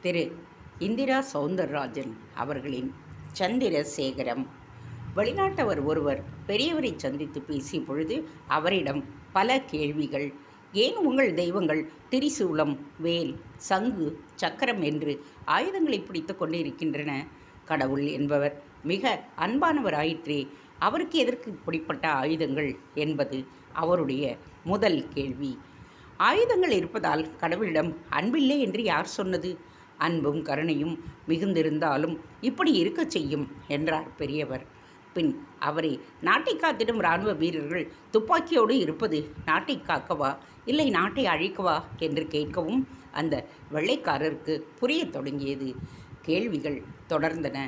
திரு இந்திரா சவுந்தரராஜன் அவர்களின் சந்திரசேகரம். வெளிநாட்டவர் ஒருவர் பெரியவரை சந்தித்து பேசிய பொழுது அவரிடம் பல கேள்விகள். ஏன் உங்கள் தெய்வங்கள் திரிசூலம் வேல் சங்கு சக்கரம் என்று ஆயுதங்களை பிடித்து கொண்டிருக்கின்றன? கடவுள் என்பவர் மிக அன்பானவராயிற்றே அவருக்கு எதற்கு இப்படிப்பட்ட ஆயுதங்கள் என்பது அவருடைய முதல் கேள்வி. ஆயுதங்கள் இருப்பதால் கடவுளிடம் அன்பில்லை என்று யார் சொன்னது? அன்பும் கருணையும் மிகுந்திருந்தாலும் இப்படி இருக்கச் செய்யும் என்றார் பெரியவர். பின் அவரை நாட்டை காத்திடும் இராணுவ வீரர்கள் துப்பாக்கியோடு இருப்பது நாட்டை காக்கவா? இல்லை நாட்டை அழிக்கவா? என்று கேட்கவும் அந்த வெள்ளைக்காரருக்கு புரியத் தொடங்கியது. கேள்விகள் தொடர்ந்தன.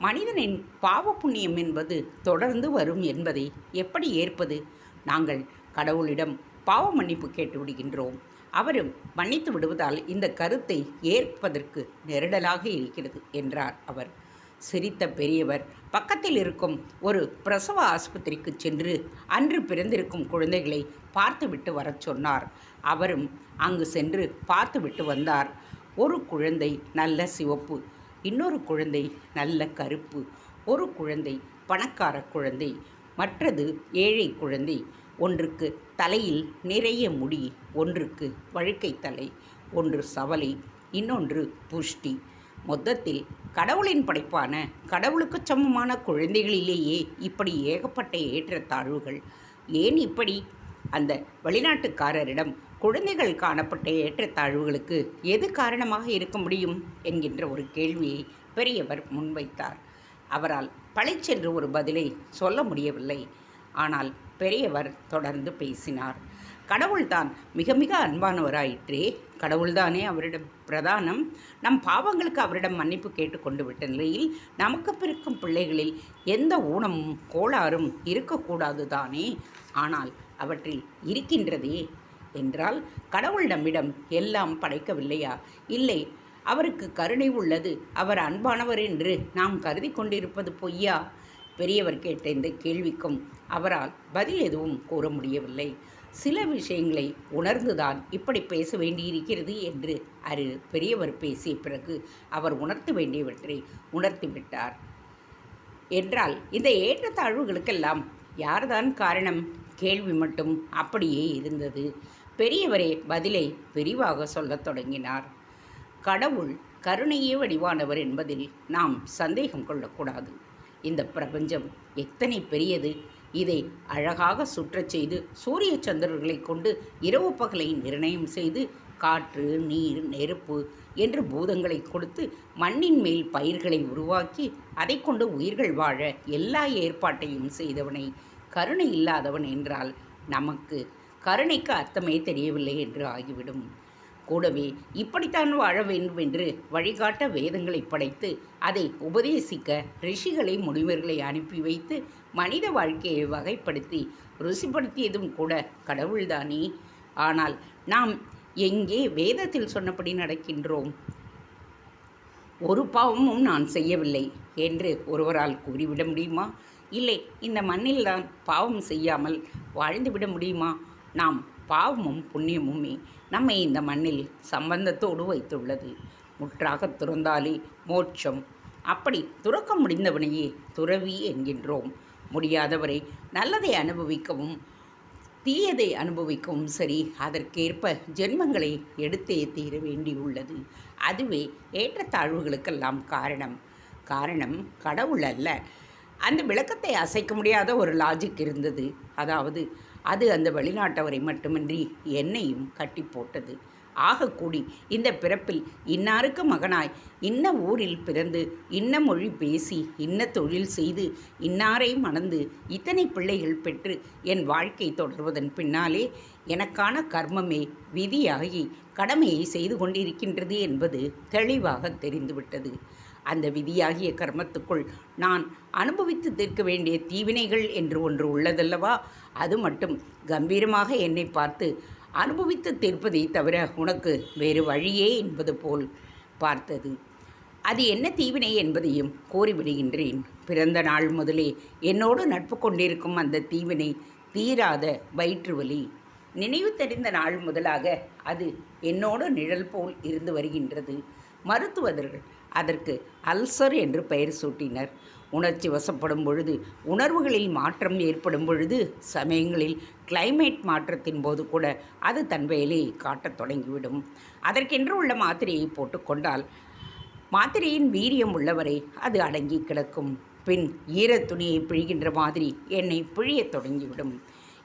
மனிதனின் பாவ புண்ணியம் என்பது தொடர்ந்து வரும் என்பதை எப்படி ஏற்பது? நாங்கள் கடவுளிடம் பாவ மன்னிப்பு கேட்டு விடுகின்றோம். அவரும் மன்னித்து விடுவதால் இந்த கருத்தை ஏற்பதற்கு நெருடலாக இருக்கிறது என்றார் அவர். சிரித்த பெரியவர் பக்கத்தில் இருக்கும் ஒரு பிரசவ ஆஸ்பத்திரிக்கு சென்று அன்று பிறந்திருக்கும் குழந்தைகளை பார்த்துவிட்டு வரச் சொன்னார். அவரும் அங்கு சென்று பார்த்துவிட்டு வந்தார். ஒரு குழந்தை நல்ல சிவப்பு இன்னொரு குழந்தை நல்ல கருப்பு ஒரு குழந்தை பணக்கார குழந்தை மற்றது ஏழை குழந்தை ஒன்றுக்கு தலையில் நிறைய முடி ஒன்றுக்கு வழுக்கை தலை ஒன்று சவலை இன்னொன்று புஷ்டி. மொத்தத்தில் கடவுளின் படைப்பான கடவுளுக்கு சமமான குழந்தைகளிலேயே இப்படி ஏகப்பட்ட ஏற்றத்தாழ்வுகள். ஏன் இப்படி? அந்த வெளிநாட்டுக்காரரிடம் குழந்தைகள் காணப்பட்ட ஏற்றத்தாழ்வுகளுக்கு எது காரணமாக இருக்க முடியும்? என்கின்ற ஒரு கேள்வியை பெரியவர் முன்வைத்தார். அவரால் பளிச்சென்று ஒரு பதிலை சொல்ல முடியவில்லை. ஆனால் பெரியவர் தொடர்ந்து பேசினார். கடவுள்தான் மிக மிக அன்பானவராயிற்றே. கடவுள்தானே அவரிடம் பிரதானம். நம் பாவங்களுக்கு அவரிடம் மன்னிப்பு கேட்டுக்கொண்டு விட்ட நிலையில் நமக்கு பிறக்கும் பிள்ளைகளில் எந்த ஊனமும் கோளாறும் இருக்கக்கூடாது தானே? ஆனால் அவற்றில் இருக்கின்றதே என்றால் கடவுள் நம்மிடம் எல்லாம் படைக்கவில்லையா? இல்லை அவருக்கு கருணை உள்ளது. அவர் அன்பானவர் என்று நாம் கருதி கொண்டிருப்பது பொய்யா? பெரியவர் கேட்ட இந்த கேள்விக்கும் அவரால் பதில் எதுவும் கூற முடியவில்லை. சில விஷயங்களை உணர்ந்துதான் இப்படி பேச வேண்டியிருக்கிறது என்று அரு பெரியவர் பேசிய பிறகு அவர் உணர்த்த வேண்டியவற்றை உணர்த்திவிட்டார் என்றால் இந்த ஏற்றத்தாழ்வுகளுக்கெல்லாம் யார்தான் காரணம்? கேள்வி மட்டும் அப்படியே இருந்தது. பெரியவரே பதிலை விரிவாக சொல்லத் தொடங்கினார். கடவுள் கருணையே வடிவானவர் என்பதில் நாம் சந்தேகம் கொள்ளக்கூடாது. இந்த பிரபஞ்சம் எத்தனை பெரியது? இதை அழகாக சுற்றச் செய்து சூரிய சந்திரர்களை கொண்டு இரவு பகலை நிர்ணயம் செய்து காற்று நீர் நெருப்பு என்று பூதங்களை கொடுத்து மண்ணின் மேல் பயிர்களை உருவாக்கி அதை கொண்டு உயிர்கள் வாழ எல்லா ஏற்பாட்டையும் செய்தவனை கருணை இல்லாதவன் என்றால் நமக்கு கருணைக்கு அர்த்தமே தெரியவில்லை என்று ஆகிவிடும். கூடவே இப்படித்தான் வாழ வேண்டும் என்று வழிகாட்ட வேதங்களை படைத்து அதை உபதேசிக்க ரிஷிகளை முனிவர்களை அனுப்பி வைத்து மனித வாழ்க்கையை வகைப்படுத்தி ருசிப்படுத்தியதும் கூட கடவுள்தானே. ஆனால் நாம் எங்கே வேதத்தில் சொன்னபடி நடக்கின்றோம்? ஒரு பாவமும் நான் செய்யவில்லை என்று ஒருவரால் கூறிவிட முடியுமா? இல்லை இந்த மண்ணில்தான் பாவம் செய்யாமல் வாழ்ந்துவிட முடியுமா? நாம் பாவமும் புண்ணியமுமே நம்மை இந்த மண்ணில் சம்பந்தத்தோடு வைத்துள்ளது. முற்றாக துறந்தாலே மோட்சம். அப்படி துறக்க முடிந்தவனையே துறவி என்கின்றோம். முடியாதவரை நல்லதை அனுபவிக்கவும் தீயதை அனுபவிக்கவும் சரி அதற்கேற்ப ஜென்மங்களை எடுத்தே தீர வேண்டியுள்ளது. அதுவே ஏற்றத்தாழ்வுகளுக்கெல்லாம் காரணம். காரணம் கடவுள் அல்ல. அந்த விளக்கத்தை அசைக்க முடியாத ஒரு லாஜிக் இருந்தது. அதாவது அது அந்த வெளிநாட்டவரை மட்டுமின்றி என்னையும் கட்டி போட்டது ஆகக்கூடி இந்த பிறப்பில் இன்னாருக்கு மகனாய் இன்ன ஊரில் பிறந்து இன்ன மொழி பேசி இன்ன தொழில் செய்து இன்னாரை மணந்து இத்தனை பிள்ளைகள் பெற்று என் வாழ்க்கை தொடர்வதன் பின்னாலே எனக்கான கர்மமே விதியாகி கடமையை செய்து கொண்டிருக்கின்றது என்பது தெளிவாக தெரிந்துவிட்டது. அந்த விதியாகிய கர்மத்துக்குள் நான் அனுபவித்து தீர்க்க வேண்டிய தீவினைகள் என்று ஒன்று உள்ளதல்லவா? அது மட்டும் கம்பீரமாக என்னை பார்த்து அனுபவித்து தீர்ப்பதை தவிர உனக்கு வேறு வழியே என்பது போல் பார்த்தது. அது என்ன தீவினை என்பதையும் கூறிவிடுகின்றேன். பிறந்த நாள் முதலே என்னோடு நட்பு கொண்டிருக்கும் அந்த தீவினை தீராத வயிற்று வலி நினைவு தெரிந்த நாள் முதலாக அது என்னோடு நிழல் போல் இருந்து வருகின்றது. மருத்துவர்கள் அதற்கு அல்சர் என்று பெயர் சூட்டினர். உணர்ச்சி வசப்படும் பொழுது உணர்வுகளில் மாற்றம் ஏற்படும் பொழுது சமயங்களில் கிளைமேட் மாற்றத்தின் போது கூட அது தன் வேலையை காட்டத் தொடங்கிவிடும். அதற்கென்று உள்ள மாத்திரையை போட்டுக்கொண்டால் மாத்திரையின் வீரியம் உள்ளவரை அது அடங்கி கிடக்கும். பின் ஈரத் துணியை பிழிகின்ற மாதிரி என்னை பிழியத் தொடங்கிவிடும்.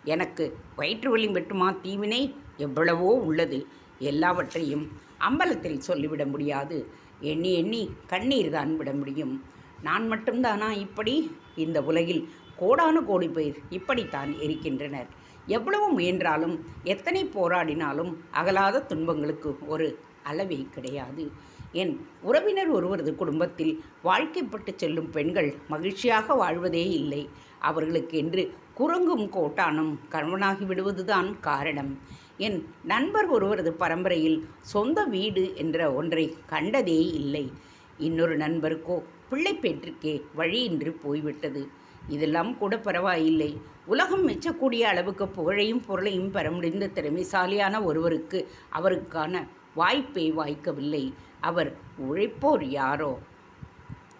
எனக்கு வயிற்று வலி வெட்டுமா தீவினை? எவ்வளவோ உள்ளது. எல்லாவற்றையும் அம்பலத்தில் சொல்லிவிட முடியாது. எண்ணி எண்ணி கண்ணீர் தான் விட முடியும். நான் மட்டும்தானா இப்படி? இந்த உலகில் கோடானு கோடி பேர் இப்படித்தான் இருக்கின்றனர். எவ்வளவு முயன்றாலும் எத்தனை போராடினாலும் அகலாத துன்பங்களுக்கு ஒரு அளவே கிடையாது. என் உறவினர் ஒருவரது குடும்பத்தில் வாழ்க்கைப்பட்டு செல்லும் பெண்கள் மகிழ்ச்சியாக வாழ்வதே இல்லை. அவர்களுக்கு என்று குரங்கும் கோட்டானும் கணவனாகி விடுவதுதான் காரணம். என் நண்பர் ஒருவரது பரம்பரையில் சொந்த வீடு என்ற ஒன்றை கண்டதே இல்லை. இன்னொரு நண்பருக்கோ பிள்ளை பெற்றுக்கே வழியின்றி போய்விட்டது. இதெல்லாம் கூட பரவாயில்லை. உலகம் மெச்சக்கூடிய அளவுக்கு புகழையும் பொருளையும் பெற முடிந்த திறமைசாலியான ஒருவருக்கு அவருக்கான வாய்ப்பே வாய்க்கவில்லை. அவர் உழைப்போர் யாரோ?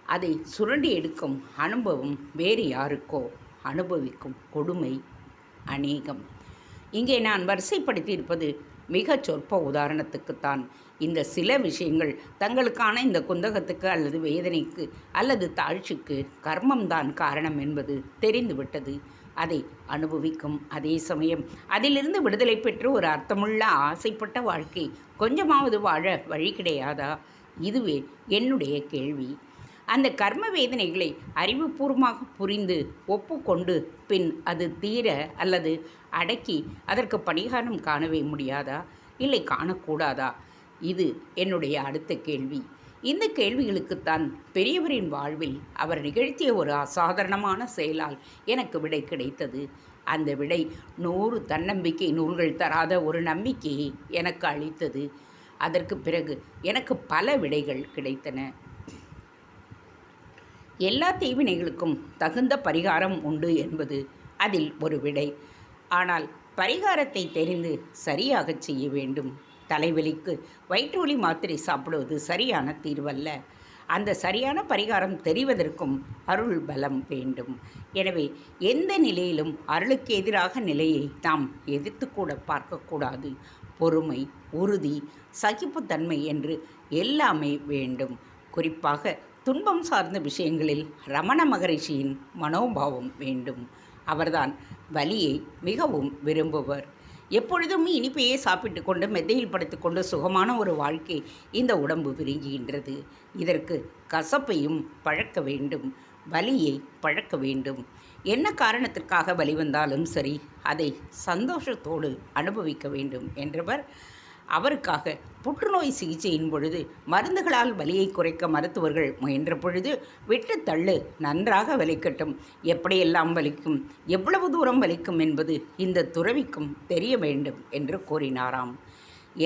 அதை சுரண்டி எடுக்கும் அனுபவம் வேறு யாருக்கோ? அனுபவிக்கும் கொடுமை அநேகம். இங்கே நான் வரிசைப்படுத்தியிருப்பது மிகச் சொற்ப உதாரணத்துக்குத்தான். இந்த சில விஷயங்கள் தங்களுக்கான இந்த குந்தகத்துக்கு அல்லது வேதனைக்கு அல்லது தாழ்ச்சிக்கு கர்மம்தான் காரணம் என்பது தெரிந்துவிட்டது. அதை அனுபவிக்கும் அதே சமயம் அதிலிருந்து விடுதலை பெற்று ஒரு அர்த்தமுள்ள ஆசைப்பட்ட வாழ்க்கை கொஞ்சமாவது வாழ வழி கிடையாதா? இதுவே என்னுடைய கேள்வி. அந்த கர்ம வேதனைகளை அறிவுபூர்வமாக புரிந்து ஒப்புக்கொண்டு பின் அது தீர அல்லது அடக்கி அதற்கு பரிகாரம் காணவே முடியாதா? இல்லை காணக்கூடாதா? இது என்னுடைய அடுத்த கேள்வி. இந்த கேள்விகளுக்குத்தான் பெரியவரின் வாழ்வில் அவர் நிகழ்த்திய ஒரு அசாதாரணமான செயலால் எனக்கு விடை கிடைத்தது. அந்த விடை நூறு தன்னம்பிக்கை நூல்கள் தராத ஒரு நம்பிக்கையை எனக்கு அளித்தது. அதற்கு பிறகு எனக்கு பல விடைகள் கிடைத்தன. எல்லா தீவினைகளுக்கும் தகுந்த பரிகாரம் உண்டு என்பது அதில் ஒரு விடை. ஆனால் பரிகாரத்தை தெரிந்து சரியாகச் செய்ய வேண்டும். தலைவலிக்கு வயிற்றுவலி மாத்திரை சாப்பிடுவது சரியான தீர்வல்ல. அந்த சரியான பரிகாரம் தெரிவதற்கும் அருள் பலம் வேண்டும். எனவே எந்த நிலையிலும் அருளுக்கு எதிராக நிலையை நாம் எதிர்த்து கூட பார்க்கக்கூடாது பொறுமை உறுதி சகிப்புத்தன்மை என்று எல்லாமே வேண்டும். குறிப்பாக துன்பம் சார்ந்த விஷயங்களில் ரமண மகரிஷியின் மனோபாவம் வேண்டும். அவர்தான் வலியை மிகவும் விரும்புவர். எப்பொழுதும் இனிப்பையே சாப்பிட்டு கொண்டு மெத்தையில் படுத்துக்கொண்டு சுகமான ஒரு வாழ்க்கை இந்த உடம்பு விரும்புகின்றது. இதற்கு கசப்பையும் பழக்க வேண்டும் வலியை பழக்க வேண்டும். என்ன காரணத்திற்காக வலி வந்தாலும் சரி அதை சந்தோஷத்தோடு அனுபவிக்க வேண்டும் என்றவர் அவருக்காக புற்றுநோய் சிகிச்சையின் பொழுது மருந்துகளால் வலியை குறைக்க மருத்துவர்கள் முயன்ற பொழுது வெட்டுத்தள்ளு தள்ளு நன்றாக வலிக்கட்டும். எப்படியெல்லாம் வலிக்கும் எவ்வளவு தூரம் வலிக்கும் என்பது இந்த துறவிக்கும் தெரிய வேண்டும் என்று கூறினாராம்.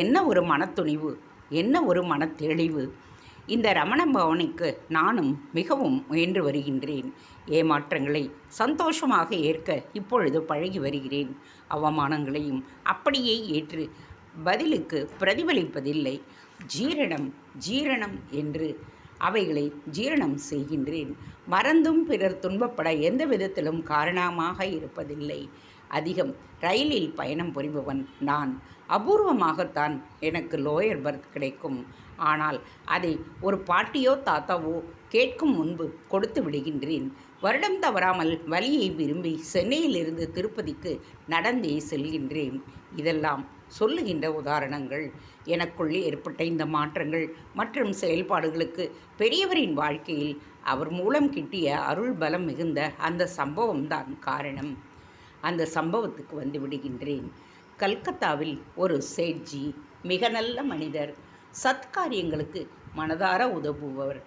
என்ன ஒரு மனத்துணிவு என்ன ஒரு மனத்தெளிவு? இந்த ரமண பவனிக்கு நானும் மிகவும் முயன்று வருகின்றேன். ஏமாற்றங்களை சந்தோஷமாக ஏற்க இப்பொழுது பழகி வருகிறேன். அவமானங்களையும் அப்படியே ஏற்று பதிலுக்கு பிரதிபலிப்பதில்லை. ஜீரணம் ஜீரணம் என்று அவைகளை ஜீரணம் செய்கின்றேன். மறந்தும் பிறர் துன்பப்பட எந்த விதத்திலும் காரணமாக இருப்பதில்லை. அதிகம் ரயிலில் பயணம் புரிபவன் நான். அபூர்வமாகத்தான் எனக்கு லோயர் பர்த் கிடைக்கும். ஆனால் அதை ஒரு பாட்டியோ தாத்தாவோ கேட்கும் முன்பு கொடுத்து விடுகின்றேன். வருடம் தவறாமல் வழியை விரும்பி சென்னையிலிருந்து திருப்பதிக்கு நடந்தே செல்கின்றேன். இதெல்லாம் சொல்லுகின்ற உதாரணங்கள். எனக்குள்ளே ஏற்பட்ட இந்த மாற்றங்கள் மற்றும் செயல்பாடுகளுக்கு பெரியவரின் வாழ்க்கையில் அவர் மூலம் கிட்டிய அருள் பலம் மிகுந்த அந்த சம்பவம்தான் காரணம். அந்த சம்பவத்துக்கு வந்து விடுகின்றேன். கல்கத்தாவில் ஒரு சேட்ஜி மிக நல்ல மனிதர் சத்காரியங்களுக்கு மனதார உதவுபவர்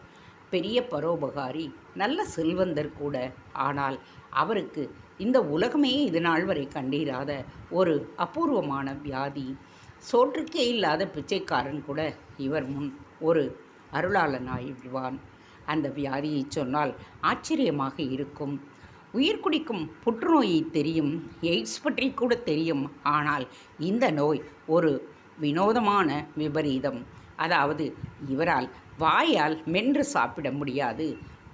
பெரிய பரோபகாரி நல்ல செல்வந்தர் கூட. ஆனால் அவருக்கு இந்த உலகமே இது நாள் வரை கண்டிராத ஒரு அபூர்வமான வியாதி. சோற்றுக்கே இல்லாத பிச்சைக்காரன் கூட இவர் முன் ஒரு அருளாளனாயிடுவான் அந்த வியாதியை சொன்னால் ஆச்சரியமாக இருக்கும். உயிர் குடிக்கும் புற்றுநோயை தெரியும் எய்ட்ஸ் பற்றி கூட தெரியும். ஆனால் இந்த நோய் ஒரு வினோதமான விபரீதம். அதாவது இவரால் வாயால் மென்று சாப்பிட முடியாது.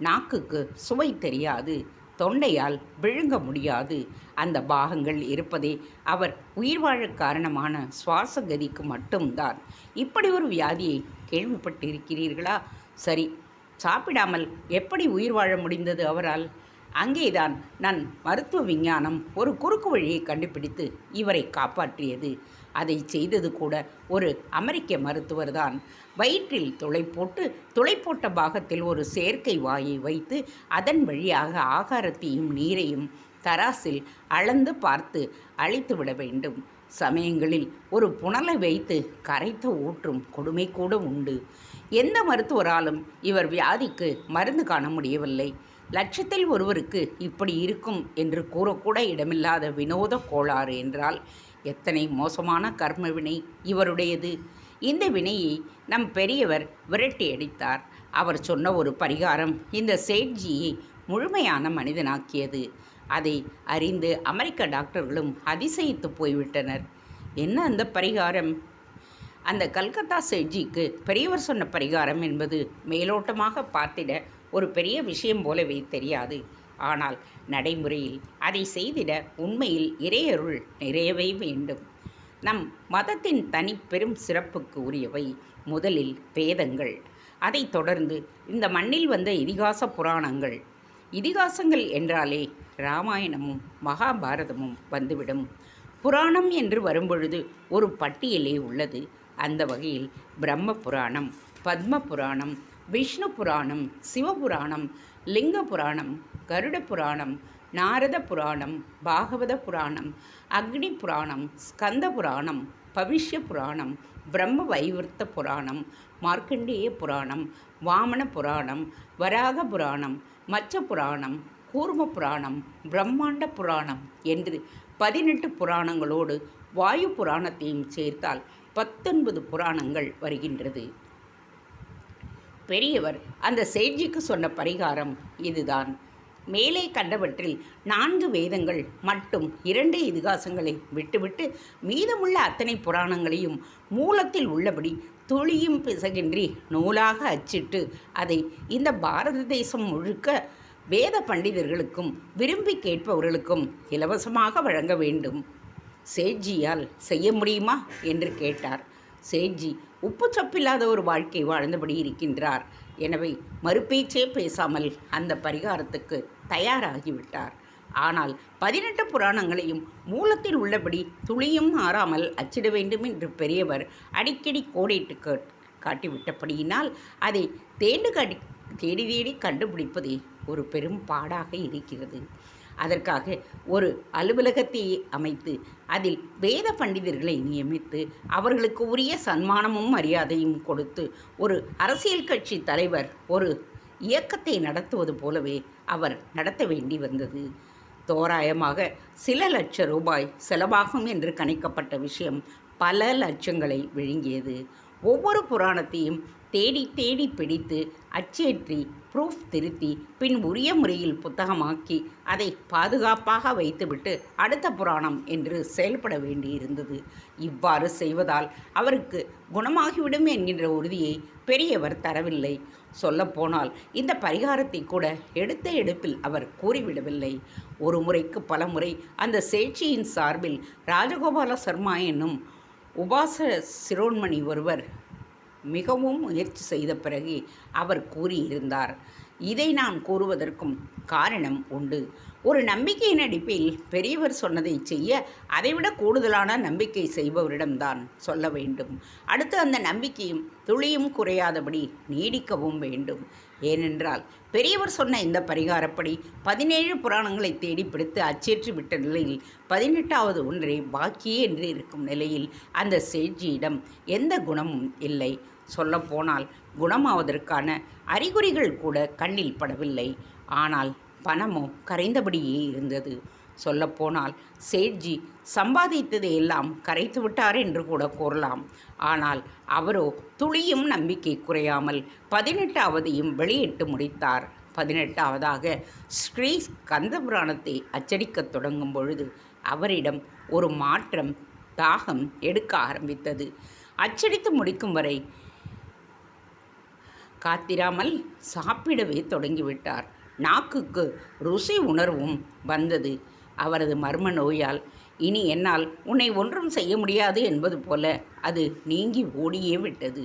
நாக்குக்கு சுவை தெரியாது தொண்டையால் விழுங்க முடியாது. அந்த பாகங்கள் இருப்பதே அவர் உயிர் வாழ காரணமான சுவாச கதிக்கு மட்டும்தான். இப்படி ஒரு வியாதியை கேள்விப்பட்டிருக்கிறீர்களா? சரி சாப்பிடாமல் எப்படி உயிர் வாழ முடிந்தது அவரால்? அங்கேதான் நான் மருத்துவ விஞ்ஞானம் ஒரு குறுக்கு வழியை கண்டுபிடித்து இவரை காப்பாற்றியது. அதை செய்தது கூட ஒரு அமெரிக்க மருத்துவர் தான் வயிற்றில் துளை போட்டு துளை போட்ட பாகத்தில் ஒரு செயற்கை வாயை வைத்து அதன் வழியாக ஆகாரத்தையும் நீரையும் தராசில் அளந்து பார்த்து அழித்து விட வேண்டும். சமயங்களில் ஒரு புனலை வைத்து கரைத்து ஊற்றும் கொடுமை கூட உண்டு. எந்த மருத்துவராலும் இவர் வியாதிக்கு மருந்து காண முடியவில்லை. லட்சத்தில் ஒருவருக்கு இப்படி இருக்கும் என்று கூறக்கூட இடமில்லாத வினோத கோளாறு என்றால் எத்தனை மோசமான கர்ம வினை இவருடையது? இந்த வினையை நம் பெரியவர் விரட்டி அடித்தார். அவர் சொன்ன ஒரு பரிகாரம் இந்த சேட்ஜியை முழுமையான மனிதனாக்கியது. அதை அறிந்து அமெரிக்க டாக்டர்களும் அதிசயித்து போய்விட்டனர். என்ன அந்த பரிகாரம்? அந்த கல்கத்தா சேட்ஜிக்கு பெரியவர் சொன்ன பரிகாரம் என்பது மேலோட்டமாக பார்த்திட ஒரு பெரிய விஷயம் போலவே தெரியாது. ஆனால் நடைமுறையில் அதை செய்திட உண்மையில் இறையருள் நிறையவே வேண்டும். நம் மதத்தின் தனிப்பெரும் சிறப்புக்கு உரியவை முதலில் வேதங்கள் அதைத் தொடர்ந்து இந்த மண்ணில் வந்த இதிகாச புராணங்கள். இதிகாசங்கள் என்றாலே ராமாயணமும் மகாபாரதமும் வந்துவிடும். புராணம் என்று வரும்பொழுது ஒரு பட்டியலே உள்ளது. அந்த வகையில் பிரம்ம புராணம் பத்ம புராணம் விஷ்ணு புராணம் சிவபுராணம் லிங்க புராணம் கருட புராணம் நாரத புராணம் பாகவத புராணம் அக்னி புராணம் ஸ்கந்த புராணம் பவிஷ்ய புராணம் பிரம்ம வைவர்த்த புராணம் மார்க்கண்டேய புராணம் வாமன புராணம் வராக புராணம் மச்ச புராணம் கூர்ம புராணம் பிரம்மாண்ட புராணம் என்று பதினெட்டு புராணங்களோடு வாயு புராணத்தையும் சேர்த்தால் பத்தொன்பது புராணங்கள் வருகின்றது. பெரியவர் அந்த சேட்ஜிக்கு சொன்ன பரிகாரம் இதுதான். மேலே கண்டவற்றில் நான்கு வேதங்கள் மட்டும் இரண்டு இதிகாசங்களை விட்டுவிட்டு மீதமுள்ள அத்தனை புராணங்களையும் மூலத்தில் உள்ளபடி துளியும் பிசகின்றி நூலாக அச்சிட்டு அதை இந்த பாரத தேசம் முழுக்க வேத பண்டிதர்களுக்கும் விரும்பி கேட்பவர்களுக்கும் இலவசமாக வழங்க வேண்டும். சேட்ஜியால் செய்ய முடியுமா? என்று கேட்டார். சேட்ஜி உப்பு சப்பில்லாத ஒரு வாழ்க்கை வாழ்ந்தபடி இருக்கின்றார். எனவே மறுபேச்சே பேசாமல் அந்த பரிகாரத்துக்கு தயாராகிவிட்டார். ஆனால் பதினெட்டு புராணங்களையும் மூலத்தில் உள்ளபடி துளியும் மாறாமல் அச்சிட வேண்டும் என்று பெரியவர் அடிக்கடி கோடிட்டு காட்டிவிட்டபடியினால் அதை தேண்டு காட்டி தேடி தேடி கண்டுபிடிப்பதே ஒரு பெரும் பாடாக இருக்கிறது. அதற்காக ஒரு அலுவலகத்தை அமைத்து அதில் வேத பண்டிதர்களை நியமித்து அவர்களுக்கு உரிய சன்மானமும் மரியாதையும் கொடுத்து ஒரு அரசியல் கட்சி தலைவர் ஒரு இயக்கத்தை நடத்துவது போலவே அவர் நடத்த வேண்டி வந்தது. தோராயமாக சில லட்ச ரூபாய் செலவாகும் என்று கணிக்கப்பட்ட விஷயம் பல லட்சங்களை விழுங்கியது. ஒவ்வொரு புராணத்தையும் தேடி தேடி பிடித்து அச்சேற்றி ப்ரூஃப் திருத்தி பின் உரிய முறையில் புத்தகமாக்கி அதை பாதுகாப்பாக வைத்துவிட்டு அடுத்த புராணம் என்று செயல்பட வேண்டியிருந்தது. இவ்வாறு செய்வதால் அவருக்கு குணமாகிவிடும் என்கின்ற உறுதியை பெரியவர் தரவில்லை. சொல்லப்போனால் இந்த பரிகாரத்தை கூட எடுத்த எடுப்பில் அவர் கூறிவிடவில்லை. ஒரு முறைக்கு பல முறை அந்த சேட்சியின் சார்பில் ராஜகோபால சர்மா என்னும் உபாச சிரோன்மணி ஒருவர் மிகவும் முயற்சி செய்த பிறகு அவர் கூறியிருந்தார். இதை நான் கூறுவதற்கும் காரணம் உண்டு. ஒரு நம்பிக்கையின் அடிப்பில் பெரியவர் சொன்னதை செய்ய அதைவிட கூடுதலான நம்பிக்கை செய்பவரிடம்தான் சொல்ல வேண்டும். அடுத்து அந்த நம்பிக்கையும் துளியும் குறையாதபடி நீடிக்கவும் வேண்டும். ஏனென்றால் பெரியவர் சொன்ன இந்த பரிகாரப்படி பதினேழு புராணங்களை தேடி பிடித்து அச்சேற்றி விட்ட நிலையில் பதினெட்டாவது ஒன்றே பாக்கியே என்று இருக்கும் நிலையில் அந்த சேட்ஜியிடம் எந்த குணமும் இல்லை. சொல்லப்போனால் குணமாவதற்கான அறிகுறிகள் கூட கண்ணில் படவில்லை. ஆனால் பணமோ கரைந்தபடியே இருந்தது. சொல்லப்போனால் சேட்ஜி சம்பாதித்ததை எல்லாம் கரைத்து விட்டார் என்று கூட கூறலாம். ஆனால் அவரோ துளியும் நம்பிக்கை குறையாமல் பதினெட்டாவதையும் வெளியிட்டு முடித்தார். பதினெட்டாவதாக ஸ்ரீ கந்தபுராணத்தை அச்சடிக்கத் தொடங்கும் பொழுது அவரிடம் ஒரு மாற்றம் தாகம் எடுக்க ஆரம்பித்தது. அச்சடித்து முடிக்கும் வரை காத்திராமல் சாப்பிடவே தொடங்கிவிட்டார். நாக்குக்கு ருசி உணர்வும் வந்தது. அவரது மர்ம நோயால் இனி என்னால் உன்னை ஒன்றும் செய்ய முடியாது என்பது போல அது நீங்கி ஓடியே விட்டது.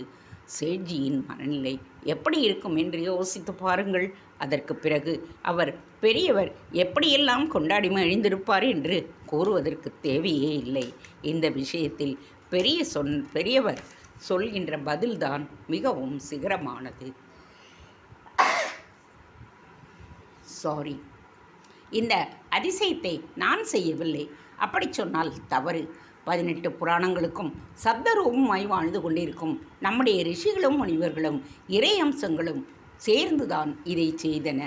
சேட்ஜியின் மனநிலை எப்படி இருக்கும் என்று யோசித்து பாருங்கள். அதற்கு பிறகு அவர் பெரியவர் எப்படியெல்லாம் கொண்டாடி மழிந்திருப்பார் என்று கூறுவதற்கு தேவையே இல்லை. இந்த விஷயத்தில் பெரிய சொன் பெரியவர் சொல்கின்ற பதில்தான் மிகவும் சிகரமானது. சாரி இந்த அதிசயத்தை நான் செய்யவில்லை. அப்படி சொன்னால் தவறு. பதினெட்டு புராணங்களுக்கும் சப்தரூபமாய் வாழ்ந்து கொண்டிருக்கும் நம்முடைய ரிஷிகளும் முனிவர்களும் இறை அம்சங்களும் சேர்ந்துதான் இதை செய்தன.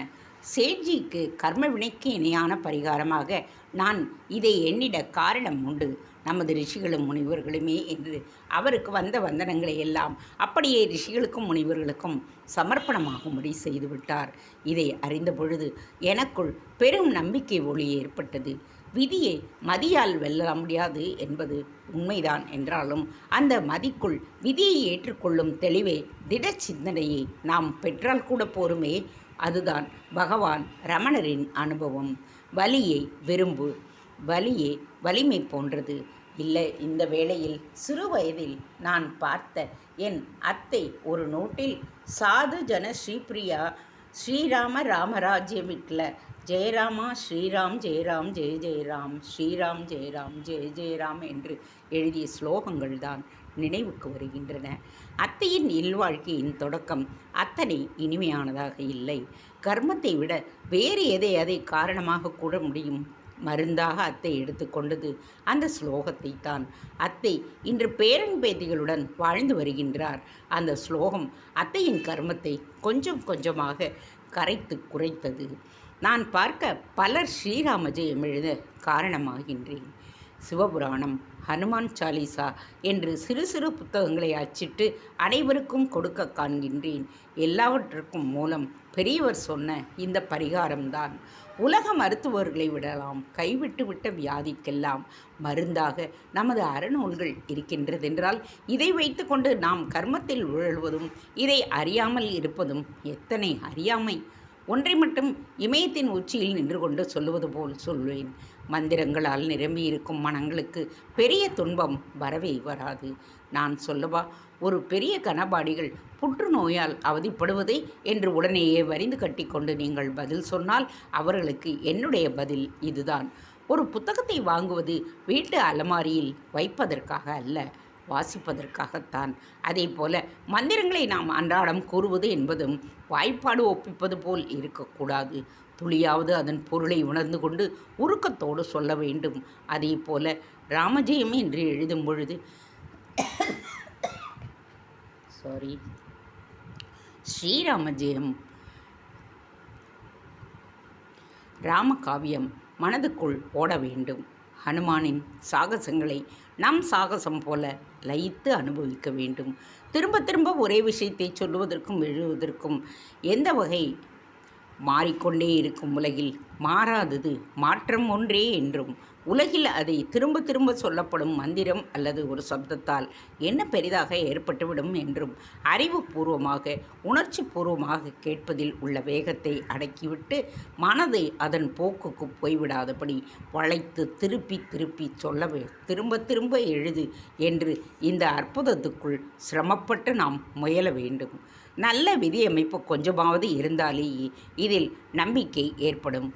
சேட்ஜிக்கு கர்ம வினைக்கு இணையான பரிகாரமாக நான் இதை எண்ணிட காரணம் உண்டு. நமது ரிஷிகளும் முனிவர்களுமே என்று அவருக்கு வந்த வந்தனங்களை எல்லாம் அப்படியே ரிஷிகளுக்கும் முனிவர்களுக்கும் சமர்ப்பணமாகும்படி செய்துவிட்டார் இதை அறிந்த பொழுது எனக்குள் பெரும் நம்பிக்கை ஒளி ஏற்பட்டது. விதியை மதியால் வெல்ல முடியாது என்பது உண்மைதான் என்றாலும் அந்த மதிக்குள் விதியை ஏற்றுக்கொள்ளும் தெளிவே திட சிந்தனையை நாம் பெற்றால் கூட போருமே. அதுதான் பகவான் ரமணரின் அனுபவம். வலியை விரும்பு வலியே வலிமை போன்றது. இல்லை இந்த வேளையில் சிறு வயதில் நான் பார்த்த என் அத்தை ஒரு நோட்டில் சாது ஜன ஸ்ரீபிரியா ஸ்ரீராம ராமராஜ்யமிட்ல ஜெயராமா ஸ்ரீராம் ஜெயராம் ஜெய ஜெயராம் ஸ்ரீராம் ஜெயராம் ஜெய ஜெயராம் என்று எழுதிய ஸ்லோகங்கள் தான் நினைவுக்கு வருகின்றன. அத்தையின் இல்வாழ்க்கையின் தொடக்கம் அத்தனை இனிமையானதாக இல்லை. கர்மத்தை விட வேறு எதை அதை காரணமாக கூட முடியும்? மருந்தாக அத்தை எடுத்துக்கொண்டது அந்த ஸ்லோகத்தை தான் அத்தை இன்று பேரன் பேத்திகளுடன் வாழ்ந்து வருகின்றார். அந்த ஸ்லோகம் அத்தையின் கர்மத்தை கொஞ்சம் கொஞ்சமாக கரைத்து குறைத்தது. நான் பார்க்க பலர் ஸ்ரீராம ஜெயம் எழுத காரணமாகின்றேன். சிவபுராணம் ஹனுமான் சாலிசா என்று சிறு சிறு புத்தகங்களை அச்சிட்டு அனைவருக்கும் கொடுக்க காண்கின்றேன். எல்லாவற்றுக்கும் மூலம் பெரியவர் சொன்ன இந்த பரிகாரம்தான். உலக மருத்துவர்களை விடலாம் கைவிட்டுவிட்ட வியாதிக்கெல்லாம் மருந்தாக நமது அறநூல்கள் இருக்கின்றதென்றால் இதை வைத்துக்கொண்டு நாம் கர்மத்தில் உழல்வதும் இதை அறியாமல் இருப்பதும் எத்தனை அறியாமை. ஒன்றை மட்டும் இமயத்தின் உச்சியில் நின்று கொண்டு சொல்லுவது போல் சொல்வேன். மந்திரங்களால் நிரம்பி இருக்கும் மனங்களுக்கு பெரிய துன்பம் வரவே வராது. நான் சொல்லவா ஒரு பெரிய கனபாடிகள் புற்றுநோயால் அவதிப்படுவதை என்று உடனேயே வரிந்து கட்டிக்கொண்டு நீங்கள் பதில் சொன்னால் அவர்களுக்கு என்னுடைய பதில் இதுதான். ஒரு புத்தகத்தை வாங்குவது வீட்டு அலமாரியில் வைப்பதற்காக அல்ல வாசிப்பதற்காகத்தான். அதே போல மந்திரங்களை நாம் அன்றாடம் கூறுவது என்பதும் வாய்ப்பாடு ஒப்பிப்பது போல் இருக்கக்கூடாது. துளியாவது அதன் பொருளை உணர்ந்து கொண்டு உருக்கத்தோடு சொல்ல வேண்டும். அதே போல ராமஜெயம் என்று எழுதும் பொழுது சாரி ஸ்ரீராமஜெயம் ராமகாவியம் மனதுக்குள் ஓட வேண்டும். ஹனுமானின் சாகசங்களை நம் சாகசம் போல லயித்து அனுபவிக்க வேண்டும். திரும்ப திரும்ப ஒரே விஷயத்தை சொல்லுவதற்கும் எழுதுவதற்கும் எந்த வகை மாறிக்கொண்டே இருக்கும் உலகில். மாறாதது மாற்றம் ஒன்றே என்றும். உலகில் அதை திரும்ப திரும்ப சொல்லப்படும் மந்திரம் அல்லது ஒரு சப்தத்தால் என்ன பெரிதாக ஏற்பட்டுவிடும் என்றும் அறிவுபூர்வமாக உணர்ச்சி பூர்வமாக கேட்பதில் உள்ள வேகத்தை அடக்கிவிட்டு மனதை அதன் போக்குக்கு போய்விடாதபடி வளைத்து திருப்பி திருப்பி சொல்லவே திரும்ப திரும்ப எழுது என்று இந்த அற்புதத்துக்குள் சிரமப்பட்டு நாம் முயல வேண்டும். நல்ல விதியமைப்பு கொஞ்சமாவது இருந்தாலேயே இதில் நம்பிக்கை ஏற்படும்.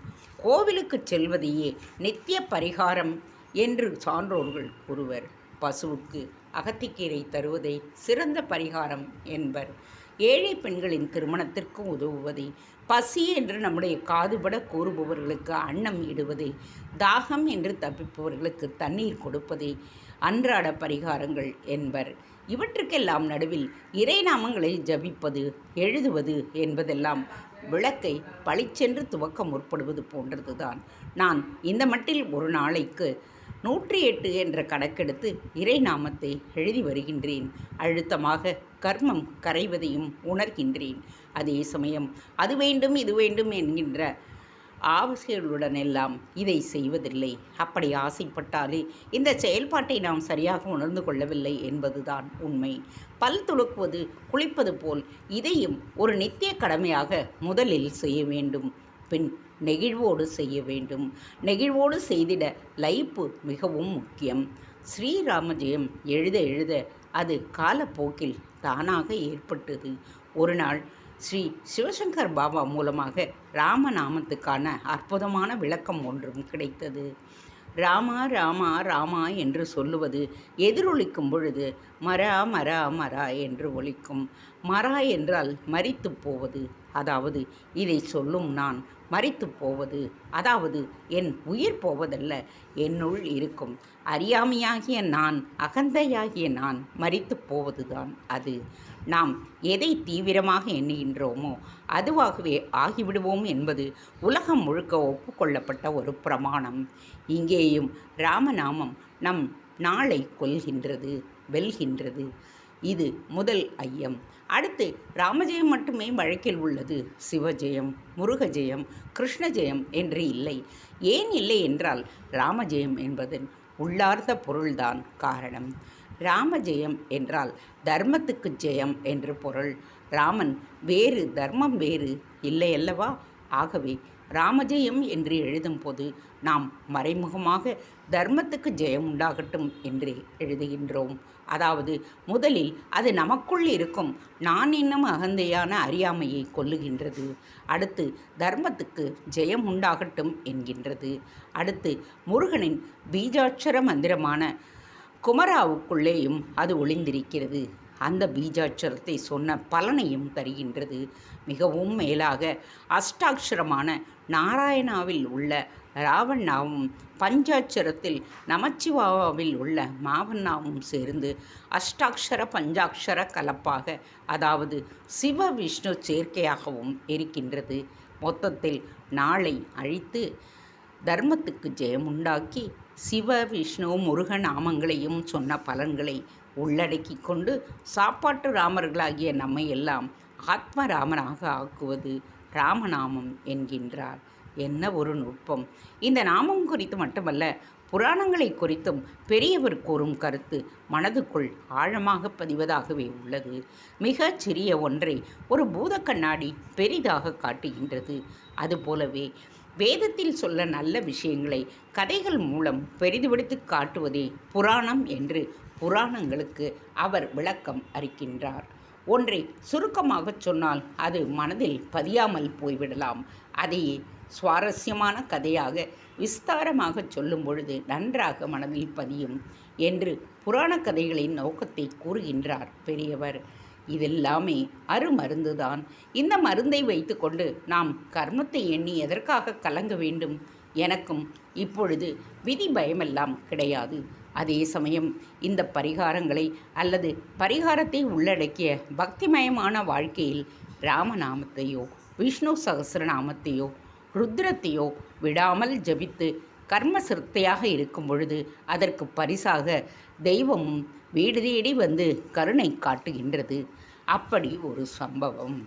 கோவிலுக்கு செல்வதையே நித்திய பரிகாரம் என்று சான்றோர்கள் கூறுவர். பசுவுக்கு அகத்திக்கீரை தருவதை சிறந்த பரிகாரம் என்பர். ஏழை பெண்களின் திருமணத்திற்கு உதவுவதை பசி என்று நம்முடைய காதுபட கூறுபவர்களுக்கு அன்னம் இடுவதை தாகம் என்று தப்பிப்பவர்களுக்கு தண்ணீர் கொடுப்பதை அன்றாட பரிகாரங்கள் என்பர். இவற்றுக்கெல்லாம் நடுவில் இறை நாமங்களை ஜபிப்பது எழுதுவது என்பதெல்லாம் விளக்கை பளிச்சென்று துவக்க முற்படுவது போன்றதுதான். நான் இந்த மட்டில் ஒரு நாளைக்கு நூற்றி எட்டு என்ற கணக்கெடுத்து இறை நாமத்தை எழுதி வருகின்றேன். அழுத்தமாக கர்மம் கரைவதையும் உணர்கின்றேன். அதே சமயம் அது வேண்டும் இது வேண்டும் என்கின்ற ஆசைகளுடனெல்லாம் இதை செய்வதில்லை. அப்படி ஆசைப்பட்டாலே இந்த செயல்பாட்டை நாம் சரியாக உணர்ந்து கொள்ளவில்லை என்பதுதான் உண்மை. பல் துளுக்குவது குளிப்பது போல் இதையும் ஒரு நித்திய கடமையாக முதலில் செய்ய வேண்டும். பின் நெகிழ்வோடு செய்ய வேண்டும். நெகிழ்வோடு செய்திட லைப்பு மிகவும் முக்கியம். ஸ்ரீராமஜெயம் எழுத எழுத அது காலப்போக்கில் தானாக ஏற்பட்டது. ஒரு நாள் ஸ்ரீ சிவசங்கர் பாபா மூலமாக ராமநாமத்துக்கான அற்புதமான விளக்கம் ஒன்றும் கிடைத்தது. ராமா ராமா ராமா என்று சொல்லுவது எதிரொலிக்கும் பொழுது மரா மரா மரா என்று ஒலிக்கும். மரா என்றால் மறித்து போவது. அதாவது இதை சொல்லும் நான் மறித்து போவது. அதாவது என் உயிர் போவதல்ல என்னுள் இருக்கும். அறியாமையாகிய நான் அகந்தையாகிய நான் மறித்து போவதுதான் அது. நாம் எதை தீவிரமாக எண்ணுகின்றோமோ அதுவாகவே ஆகிவிடுவோம் என்பது உலகம் முழுக்க ஒப்புக்கொள்ளப்பட்ட ஒரு பிரமாணம். இங்கேயும் ராமநாமம் நம் நாளை கொல்கின்றது வெல்கின்றது. இது முதல் ஐயம். அடுத்து ராமஜெயம் மட்டுமே வழக்கில் உள்ளது. சிவஜெயம் முருகஜெயம் கிருஷ்ணஜெயம் என்று இல்லை. ஏன் இல்லை என்றால் ராமஜெயம் என்பதன் உள்ளார்ந்த பொருள்தான் காரணம். ராம ஜெயம் என்றால் தர்மத்துக்கு ஜெயம் என்று பொருள். ராமன் வேறு தர்மம் வேறு இல்லை அல்லவா? ஆகவே ராமஜெயம் என்று எழுதும்போது நாம் மறைமுகமாக தர்மத்துக்கு ஜெயம் உண்டாகட்டும் என்று எழுதுகின்றோம். அதாவது முதலில் அது நமக்குள் இருக்கும் நான் இன்னும் அகந்தையான அறியாமையை கொல்லுகின்றது. அடுத்து தர்மத்துக்கு ஜெயம் உண்டாகட்டும் என்கின்றது. அடுத்து முருகனின் பீஜாட்சர மந்திரமான குமராவுக்குள்ளேயும் அது ஒளிந்திருக்கிறது. அந்த பீஜாட்சரத்தை சொன்ன பலனையும் தருகின்றது. மிகவும் மேலாக அஷ்டாட்சரமான நாராயணாவில் உள்ள ராவண்ணாவும் பஞ்சாட்சரத்தில் நமச்சிவாவில் உள்ள மாவண்ணாவும் சேர்ந்து அஷ்டாட்சர பஞ்சாட்சர கலப்பாக அதாவது சிவ விஷ்ணு சேர்க்கையாகவும் இருக்கின்றது. மொத்தத்தில் நாளை அழித்து தர்மத்துக்கு ஜெயம் உண்டாக்கி சிவ விஷ்ணு முருக நாமங்களையும் சொன்ன பலன்களை உள்ளடக்கி கொண்டு சாப்பாட்டு ராமர்களாகிய நம்மை எல்லாம் ஆத்மராமனாக ஆக்குவது ராமநாமம் என்கின்றார். என்ன ஒரு நுட்பம். இந்த நாமம் குறித்து மட்டுமல்ல புராணங்களை குறித்தும் பெரியவர் கூறும் கருத்து மனதுக்குள் ஆழமாக பதிவதாகவே உள்ளது. மிகச் சிறிய ஒன்றை ஒரு பூத கண்ணாடி பெரிதாக காட்டுகின்றது. அதுபோலவே வேதத்தில் சொல்ல நல்ல விஷயங்களை கதைகள் மூலம் பெரிதுபடுத்தி காட்டுவதே புராணம் என்று புராணங்களுக்கு அவர் விளக்கம் அளிக்கின்றார். ஒன்றை சுருக்கமாக சொன்னால் அது மனதில் பதியாமல் போய்விடலாம். அதையே சுவாரஸ்யமான கதையாக விஸ்தாரமாக சொல்லும் பொழுது நன்றாக மனதில் பதியும் என்று புராண கதைகளின் நோக்கத்தை கூறுகின்றார் பெரியவர். இதெல்லாமே அருமருந்துதான். இந்த மருந்தை வைத்துக்கொண்டு நாம் கர்மத்தை எண்ணி எதற்காக கலங்க வேண்டும்? எனக்கும் இப்பொழுது விதி பயமெல்லாம் கிடையாது. அதே சமயம் இந்த பரிகாரங்களை அல்லது பரிகாரத்தை உள்ளடக்கிய பக்திமயமான வாழ்க்கையில் ராமநாமத்தையோ விஷ்ணு சகசிரநாமத்தையோ ருத்ரத்தையோ விடாமல் ஜபித்து கர்ம சிறுத்தையாக இருக்கும் பொழுது அதற்கு பரிசாக தெய்வமும் வீடு தேடி வந்து கருணை காட்டுகின்றது. அப்படி ஒரு சம்பவம்.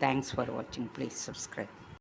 தேங்க்ஸ் ஃபார் வாட்சிங் ப்ளீஸ் சப்ஸ்கிரைப்